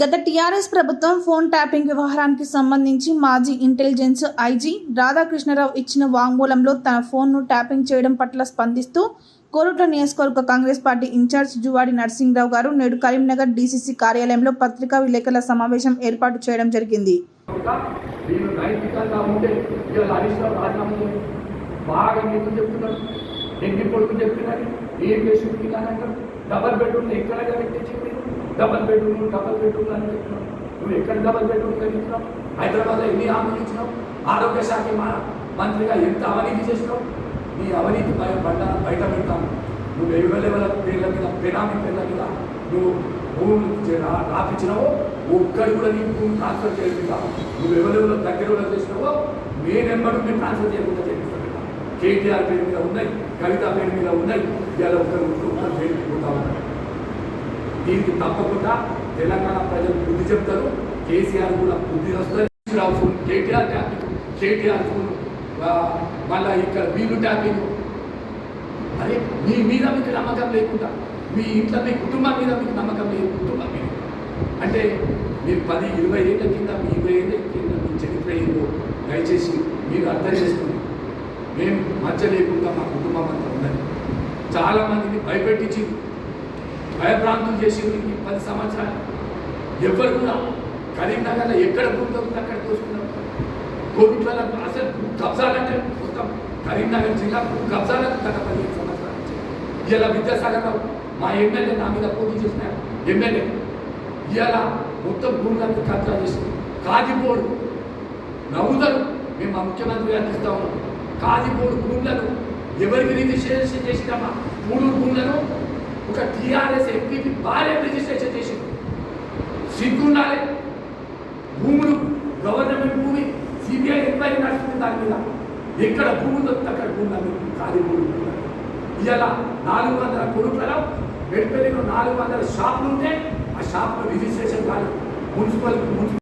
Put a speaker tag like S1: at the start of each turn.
S1: గత టీఆర్ఎస్ ప్రభుత్వం phone tapping వ్యవహారానికి సంబంధించి మాజీ ఇంటెలిజెన్స్ ఐజీ రాధాకృష్ణరావు ఇచ్చిన వాంగ్మూలంలో తన ఫోన్ను ట్యాపింగ్ చేయడం పట్ల స్పందిస్తూ కోరుట్ల నియోజకవర్గ Congress party in charge Juvvadi Narasimharao గారు నేడు కరీంనగర్ డీసీసీ కార్యాలయంలో పత్రికా విలేకరుల సమావేశం ఏర్పాటు చేయడం జరిగింది.
S2: బాగా ఎన్ని కొడుకు చెప్తున్నారు ఏం చేసి డబల్ బెడ్రూమ్ ఎక్కడ పెట్టించి మీరు డబల్ బెడ్రూమ్ డబల్ బెడ్రూమ్ అని చెప్తున్నావు నువ్వు ఎక్కడ డబల్ బెడ్రూమ్ కట్టించినావు హైదరాబాద్లో ఎన్ని హామీలు ఇచ్చినావు? ఆరోగ్య శాఖ మంత్రిగా ఎంత అవినీతి చేసినావు? నీ అవినీతి బయట బయట పెడతాను నువ్వు ఎవరెవల పేర్ల మీద బెనామీ పేర్ల మీద నువ్వు భూమి రాపించినావో ఒక్కడి కూడా నీ భూమి ట్రాన్స్ఫర్ చేయకుండా నువ్వు ఎవరెవరు దగ్గర ఎవరు చేసినావో నేనెమ్మడు నేను ట్రాన్స్ఫర్ చేయకుండా చేపిస్తాను కేటీఆర్ పేరు మీద ఉన్నాయి కవిత పేరు మీద ఉన్నాయి. ఇవాళ ఒకరు ఒకరు పేరు ఉన్నారు. దీనికి తప్పకుండా తెలంగాణ ప్రజలు బుద్ధి చెప్తారు. కేసీఆర్ కూడా బుద్ధి వస్తారు రావు కేటీఆర్ ట్యాపింగ్ కేటీఆర్ ఫోన్ మళ్ళీ ఇక్కడ వీళ్ళు ట్యాపింగ్ అరే మీ మీద మీకు నమ్మకం లేకుండా మీ ఇంట్లో మీ కుటుంబం మీద మీకు నమ్మకం లేదు కుటుంబం మీద. అంటే మీరు పది ఇరవై ఏళ్ళ కింద మీ ఇరవై ఏళ్ళ కింద మీ చరిత్ర ఏందో దయచేసి మీరు అర్థం చేసుకోండి మేము మచ్చ లేకుండా మా కుటుంబం అంతా ఉన్నది. చాలామందిని భయపెట్టించి భయప్రాంతం చేసి ఈ పది సంవత్సరాలు. ఎవరు కూడా కరీంనగర్లో ఎక్కడ భూమి దొరికితే అక్కడ చూసుకున్నాం కోవిడ్లలో అసలు కబ్జాలంటే చూస్తాం కరీంనగర్ జిల్లా భూ కబ్జాలకు గత పదిహేను సంవత్సరాల నుంచి ఇలా విద్యాసాగర్ మా ఎమ్మెల్యే నా మీద పోటీ చేసిన ఎమ్మెల్యే ఇలా మొత్తం భూములను కబ్జా చేసి కాజిపోడు నవ్వుతారు. మేము మా ముఖ్యమంత్రి గారికి ఇస్తా ఉన్నాం. కాజిపోడు భూములను ఎవరికి రిజిస్ట్రేషన్ చేసిందమ్మా మూడు భూములను ఒక టీఆర్ఎస్ ఎంపీకి భార్య రిజిస్ట్రేషన్ చేసింది సిగ్గుండాలి భూములు గవర్నమెంట్ భూమి సిబిఐ ఎంక్వైరీ నడుస్తుంది దాని మీద? ఎక్కడ భూమి దొరికితే అక్కడ భూములు ఖాళీ భూములు ఇలా నాలుగు వందల కొడుకులలో మెడిపల్లిలో నాలుగు వందల షాపులు ఉంటే ఆ షాపులో రిజిస్ట్రేషన్ కాదు మున్సిపల్ మున్సిపల్